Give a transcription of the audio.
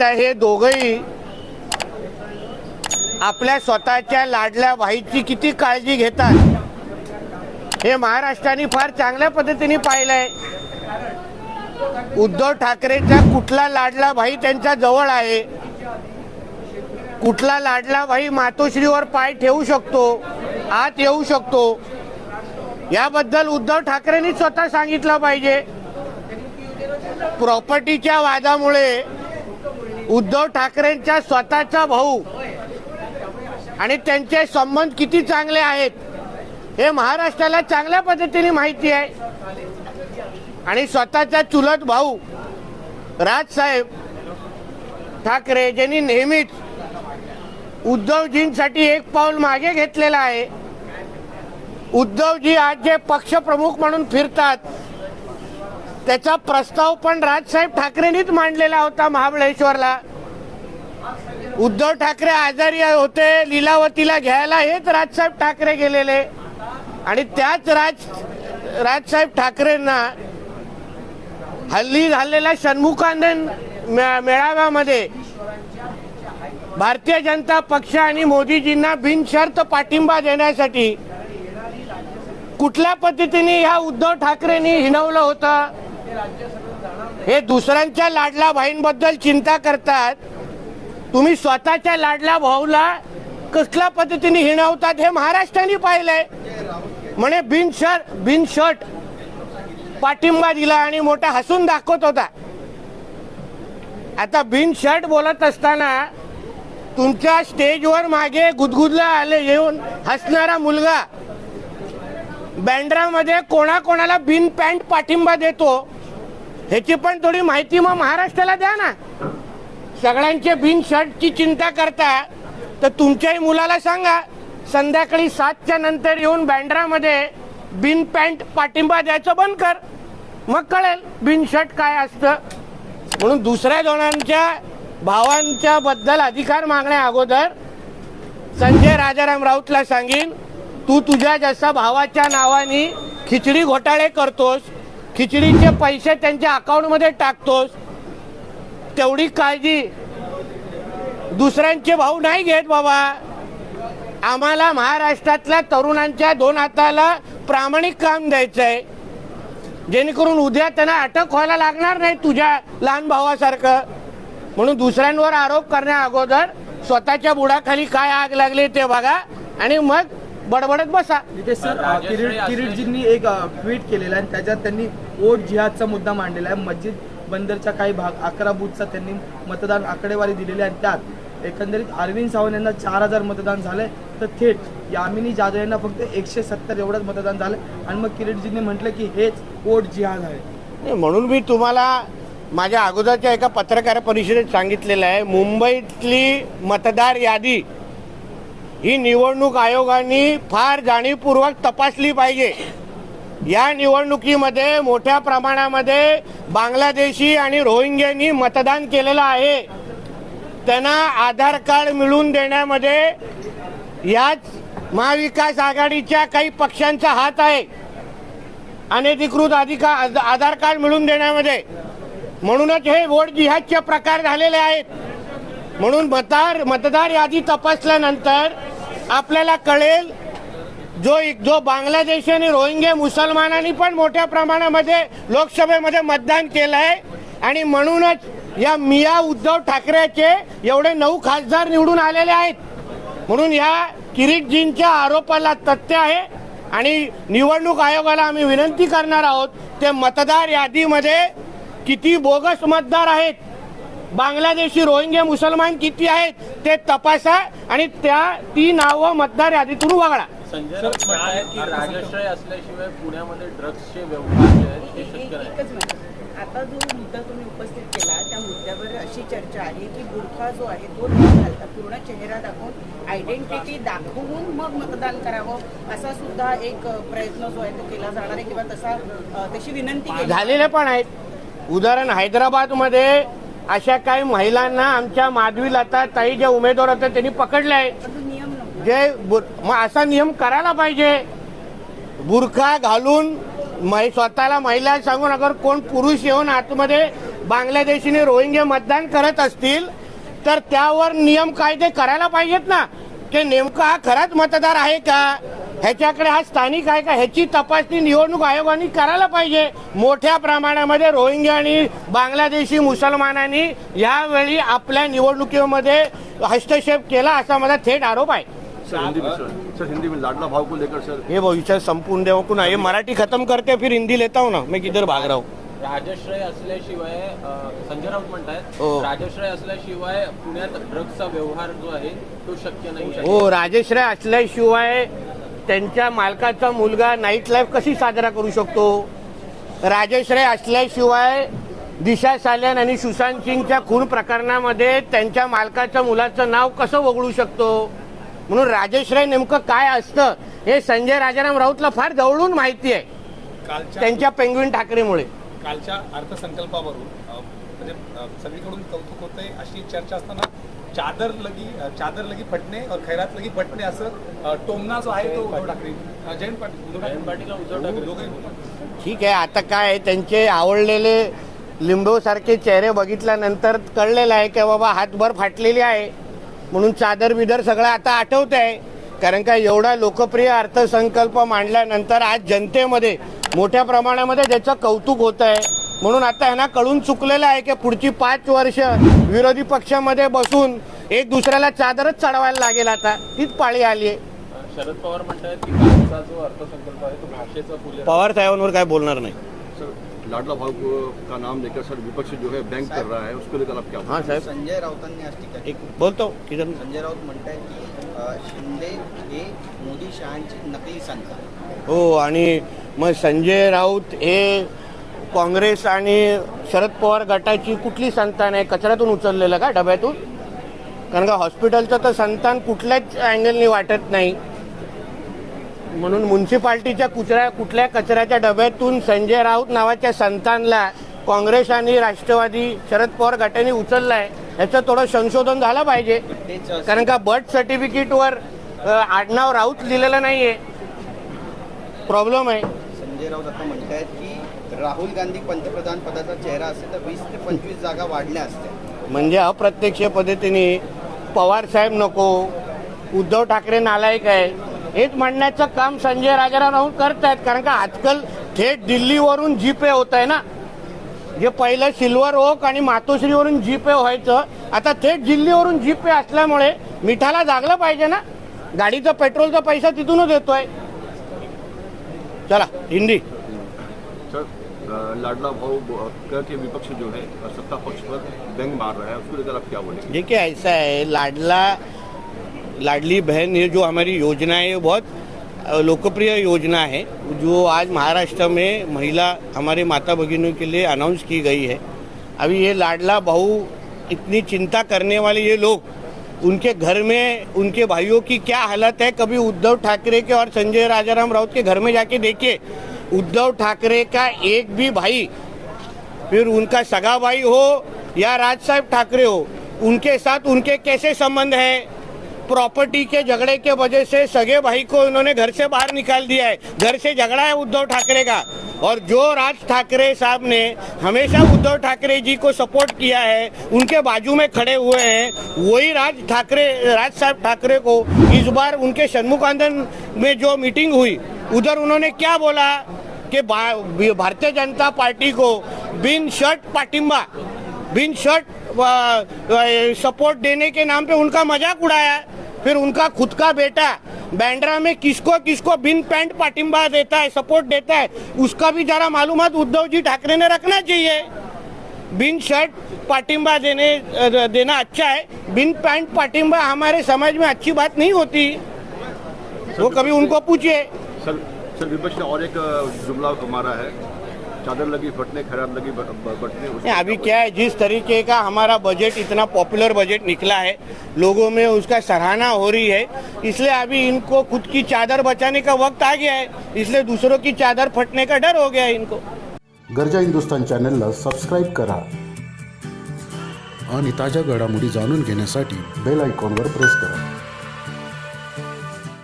हे दोघही आपल्या स्वतःच्या लाडल्या भाईची किती काळजी घेतात हे महाराष्ट्राने फार चांगल्या पद्धतीने पाहिलंय. उद्धव ठाकरेचा कुठला लाडला भाई त्यांच्या जवळ आहे? कुठला लाडला भाई मातोश्रीवर पाय ठेवू शकतो आत येऊ शकतो? याबद्दल उद्धव ठाकरेंनी स्वतः सांगितलं पाहिजे. प्रॉपर्टीच्या वादामुळे उद्धव ठाकरेंचा स्वतःचा भाऊ आणि त्यांचे संबंध किती चांगले आहेत हे महाराष्ट्राला चांगल्या पद्धतीने माहिती आहे. आणि स्वतःचा चुलत भाऊ राजसाहेब ठाकरे ज्यांनी नेहमीच उद्धवजींसाठी एक पाऊल मागे घेतलेलं आहे. उद्धवजी आज जे पक्षप्रमुख म्हणून फिरतात त्याचा प्रस्ताव पण राजसाहेब ठाकरेंनीच मांडलेला होता महाबळेश्वरला. उद्धव ठाकरे आजारी होते लीलावतीला घ्यायला हेच राजसाहेब ठाकरे गेलेले. आणि त्याच राज राजसाहेब ठाकरेंना हल्ली झालेल्या षण्मुखानंद मे- मेळाव्यामध्ये भारतीय जनता पक्ष आणि मोदीजींना बिनशर्त पाठिंबा देण्यासाठी कुठल्या पद्धतीने ह्या उद्धव ठाकरेंनी हिणवलं होतं? हे दुसऱ्यांच्या लाडला भाईंबद्दल चिंता करतात. तुम्ही स्वतःच्या लाडल्या भाऊला कसल्या पद्धतीने हिणवतात हे महाराष्ट्राने पाहिलंय. म्हणे बिन शर्ट बिन शर्ट पाठिंबा दिला आणि मोठा हसून दाखवत होता. आता बिन शर्ट बोलत असताना तुमच्या स्टेजवर मागे गुदगुदला आले येऊन हसणारा मुलगा. बँड्रामध्ये कोणाकोणाला बिन पॅन्ट पाठिंबा देतो. ह्याची पण थोडी माहिती मग महाराष्ट्राला द्या ना. सगळ्यांच्या बिन शर्टची चिंता करता तर तुमच्याही मुलाला सांगा संध्याकाळी सातच्या नंतर येऊन बँड्रामध्ये बिन पॅन्ट पाठिंबा द्यायचं बंद कर. मग कळेल बिन शर्ट काय असतं. म्हणून दुसऱ्या जणांच्या भावांच्या बद्दल अधिकार मागण्या अगोदर संजय राजाराम राऊतला सांगीन तू तुझ्या जसा भावाच्या नावाने खिचडी घोटाळे करतोस खिचडीचे पैसे त्यांच्या अकाउंटमध्ये टाकतोस तेवढी काळजी. दुसऱ्यांचे भाऊ नाही घेत बाबा. आम्हाला महाराष्ट्रातल्या तरुणांच्या दोन हाताला प्रामाणिक काम द्यायचंय. जेणेकरून उद्या त्यांना अटक व्हायला लागणार नाही तुझ्या लहान भावासारखं. म्हणून दुसऱ्यांवर आरोप करण्या अगोदर स्वतःच्या बुडाखाली काय आग लागली ते बघा आणि मग बडबडत बसा. सर किरीटजींनी एक ट्विट केलेलं आणि त्याच्यात त्यांनी वोट जिहादचा मुद्दा मांडलेला आहे. मस्जिद बंदरचा काही भाग अकरा बूथचा त्यांनी मतदान आकडेवारी दिलेली आहे. त्यात एकंदरीत अरविंद सावंत यांना चार हजार मतदान झालंय. तर थेट यामिनी जाधव यांना फक्त एकशे सत्तर एवढंच मतदान झालं आणि मग किरीटजींनी म्हटलं की हेच वोट जिहाद आहे. म्हणून मी तुम्हाला माझ्या अगोदरच्या एका पत्रकार परिषदेत सांगितलेलं आहे मुंबईतली मतदार यादी ही निवडणूक आयोगाने फार जाणीवपूर्वक तपासली पाहिजे. या निवडणुकीमध्ये मोठ्या प्रमाणामध्ये बांगलादेशी आणि रोहिंग्यांनी मतदान केलेलं आहे. त्यांना आधार कार्ड मिळवून देण्यामध्ये याच महाविकास आघाडीच्या काही पक्षांचा हात आहे. अनधिकृत अधिकार आधार कार्ड मिळवून देण्यामध्ये. म्हणूनच हे वोट जिहादचे प्रकार झालेले आहेत. म्हणून मतदार मतदार यादी तपासल्यानंतर आपल्याला कळेल जो जो बांगलादेशी आणि रोहिंग्या मुसलमानांनी पण मोठ्या प्रमाणामध्ये लोकसभेमध्ये मतदान केलं आहे आणि म्हणूनच या मिया उद्धव ठाकरेचे एवढे नऊ खासदार निवडून आलेले आहेत. म्हणून या किरीटजींच्या आरोपाला तथ्य आहे. आणि निवडणूक आयोगाला आम्ही विनंती करणार आहोत ते मतदार यादीमध्ये किती बोगस मतदार आहेत बांगलादेशी रोहिंग्या मुसलमान किती आहेत ते तपासा आणि त्या ती नावं मतदार यादीतून वगळा. संजय राऊत म्हणतायत की राजश्रय असल्याशिवाय पुण्यामध्ये ड्रग्सचे व्यवहार जे आहेत ते शक्य नाही. एकच मिनिट. आता जो मुद्दा तुम्ही उपस्थित केला त्या मुद्द्यावर अशी चर्चा आहे की बुरखा जो आहे तो न घालता पूर्ण चेहरा दाखवून आयडेंटिटी दाखवून मग मतदान करावं असा सुद्धा एक प्रयत्न जो आहे तो केला जाणार आहे किंवा तसा तशी विनंती केली झालेले पण आहेत. उदाहरण हैदराबादमध्ये अशा काही महिलांना आमच्या माधवी लता ताई जे उमेदवार होते त्यांनी पकडले आहे जे बुर- मग असा नियम करायला पाहिजे. बुरखा घालून मै- स्वतःला महिला सांगून अगर कोण पुरुष येऊन आतमध्ये बांगलादेशीने रोहिंग्या मतदान करत असतील तर त्यावर नियम कायदे करायला पाहिजेत ना. की नेमका हा खराच मतदार आहे का? ह्याच्याकडे हा स्थानिक आहे का? ह्याची तपासणी निवडणूक आयोगाने करायला पाहिजे. मोठ्या प्रमाणामध्ये रोहिंग्या आणि बांगलादेशी मुसलमानांनी यावेळी आपल्या निवडणुकीमध्ये हस्तक्षेप केला असा माझा थेट आरोप आहे. सर हिंदी में सर। सर हिंदी में लाडला भाव को लेकर सर। ये भविष्य संपूर्ण देव को ना ये मराठी खत्म करते फिर हिंदी लेता हूँ ना मैं किधर भाग रहा हूँ? राजश्रय असल्याशिवाय संजय राऊत म्हणतायत हो. राजश्रय असल्याशिवाय पुण्यात ड्रग्सचा व्यवहार जो आहे तो शक्य नाही. हो राजेश्रय असल्याशिवाय त्यांच्या मालकाचा मुलगा नाईट लाईफ कशी साजरा करू शकतो? राजेश्रय असल्याशिवाय दिशा साल्यान आणि सुशांत सिंगच्या खून प्रकरणामध्ये त्यांच्या मालकाच्या मुलाचं नाव कसं वगळू शकतो? म्हणून राजेश्रय नेमकं काय असतं हे संजय राजाराम राऊतला फार जवळून माहिती आहे. कालच्या त्यांच्या पेंग्विन ठाकरेमुळे. कालच्या अर्थसंकल्पावरून म्हणजे सगळीकडून कौतुक होतंय अशी चर्चा असताना चादर लगी चादर लगी फटणे और खैरात लगी फटणे असं टोमना जो आहे तो उद्धव ठाकरे जयंत पाटील पाटील उद्धव ठाकरे. ठीक आहे आता काय आहे, त्यांचे आवडलेले लिंबू सारखे चेहरे बघितल्यानंतर कळलेलं आहे की बाबा हातभर फाटलेली आहे. म्हणून चादर बिदर सगळं आता आठवत आहे कारण का एवढा लोकप्रिय अर्थसंकल्प मांडल्यानंतर आज जनतेमध्ये मोठ्या प्रमाणामध्ये त्याचं कौतुक होत आहे म्हणून आता यांना कळून चुकलेलं आहे की पुढची पाच वर्ष विरोधी पक्षामध्ये बसून एक दुसऱ्याला चादरच चढवायला लागेल आता. तीच पाळी आली आहे. शरद पवार म्हणतायत की कालचा जो अर्थसंकल्प आहे तो भाषेचा फुले पवार साहेबांवर काय बोलणार नाही. लाडला भाव को का नाम लेकर सर विपक्ष जो है बैंक कर रहा है उसको लेकर आप क्या हां साहेब। संजय राऊतांनी आज टीका एक बोलतो किधर? संजय राऊत म्हणतायत की शिंदे हे मोदी शहांची नकली संतान हो आणि मग संजय राऊत हे काँग्रेस आणि शरद पवार गटाची कुठली संतान आहे? कचऱ्यातून उचललेलं का डब्यातून? कारण का हॉस्पिटलचं तर संतान कुठल्याच अँगलनी वाटत नाही. म्हणून म्युन्सिपाल्टीच्या कुचऱ्या कुठल्या कचऱ्याच्या डब्यातून संजय राऊत नावाच्या संतांना काँग्रेस आणि राष्ट्रवादी शरद पवार गटाने उचललाय याचं थोडं संशोधन झालं पाहिजे. कारण का बर्थ सर्टिफिकेटवर आडनाव राऊत लिहिलेलं नाहीये. प्रॉब्लेम आहे. संजय राऊत आता म्हणतायत की राहुल गांधी पंतप्रधान पदाचा चेहरा असेल तर वीस ते पंचवीस जागा वाढल्या असत्या. म्हणजे अप्रत्यक्ष पद्धतीने पवार साहेब नको उद्धव ठाकरे नालायक आहे. हेच म्हणण्याचं काम संजय राऊत करत आहेत कारण का आजकाल थेट दिल्लीवरून जीपे होत आहे ना. जे पहिलं सिल्वर ओक आणि मातोश्रीवरून जीपे व्हायचं. आता थेट दिल्लीवरून जीपे असल्यामुळे मिठाला जागलं पाहिजे ना. गाडीचं पेट्रोलचा पैसा तिथूनच येतोय. चला हिंदी. लाडला कह के विपक्ष जो है सत्ता पक्ष पर बैंक मार रहा है. उसको लेकर आप क्या बोलेंगे? देखिए ऐसा है लाडला लाडली बहन, ये जो हमारी योजना है, ये बहुत लोकप्रिय योजना है, जो आज महाराष्ट्र में महिला, हमारे माता भगिनों के लिए अनाउंस की गई है। अभी ये लाडला बहू इतनी चिंता करने वाले ये लोग, उनके घर में, उनके भाइयों की क्या हालत है, कभी उद्धव ठाकरे के और संजय राजाराम राउत के घर में जाके देखिए। उद्धव ठाकरे का एक भी भाई, फिर उनका सगा भाई हो या राज साहब ठाकरे हो, उनके साथ उनके कैसे संबंध है? प्रॉपर्टी के झगड़े के वजह से सगे भाई को उन्होंने घर से बाहर निकाल दिया है। घर से झगड़ा है उद्धव ठाकरे का। और जो राज ठाकरे साहब ने हमेशा उद्धव ठाकरे जी को सपोर्ट किया है, उनके बाजू में खड़े हुए हैं, वही राज ठाकरे, राज साहब ठाकरे को इस बार उनके षणमुख में जो मीटिंग हुई, उधर उन्होंने क्या बोला कि भारतीय जनता पार्टी को बिन शर्ट पाटिम्बा बिन शर्ट सपोर्ट देने के नाम पे उनका मज़ाक उड़ाया फिर उनका खुद का बेटा, बैंड्रा में किसको किसको बिन पैंट पाटिम्बा देता है सपोर्ट देता है, उसका भी जरा मालूमात उद्धव जी ठाकरे ने रखना चाहिए। बिन शर्ट पाटिम्बा देने, देना अच्छा है, बिन पैंट पाटिम्बा हमारे समाज में अच्छी बात नहीं होती। वो कभी उनको पूछिए। सर सर, विपक्ष ने और एक, जुमला मारा है। चादर लगी फटने खैरात लगी बटने अभी क्या है जिस तरीके का हमारा बजट इतना पॉपुलर बजट निकला है लोगों में उसका सराहना हो रही है इसलिए अभी इनको खुद की चादर बचाने का वक्त आ गया है इसलिए दूसरों की चादर फटने का डर हो गया है इनको। गरजा हिंदुस्तान चॅनलला सबस्क्राईब करा। आणि ताज्या घडामोडी जाणून घेण्यासाठी बेल आयकॉनवर प्रेस करा.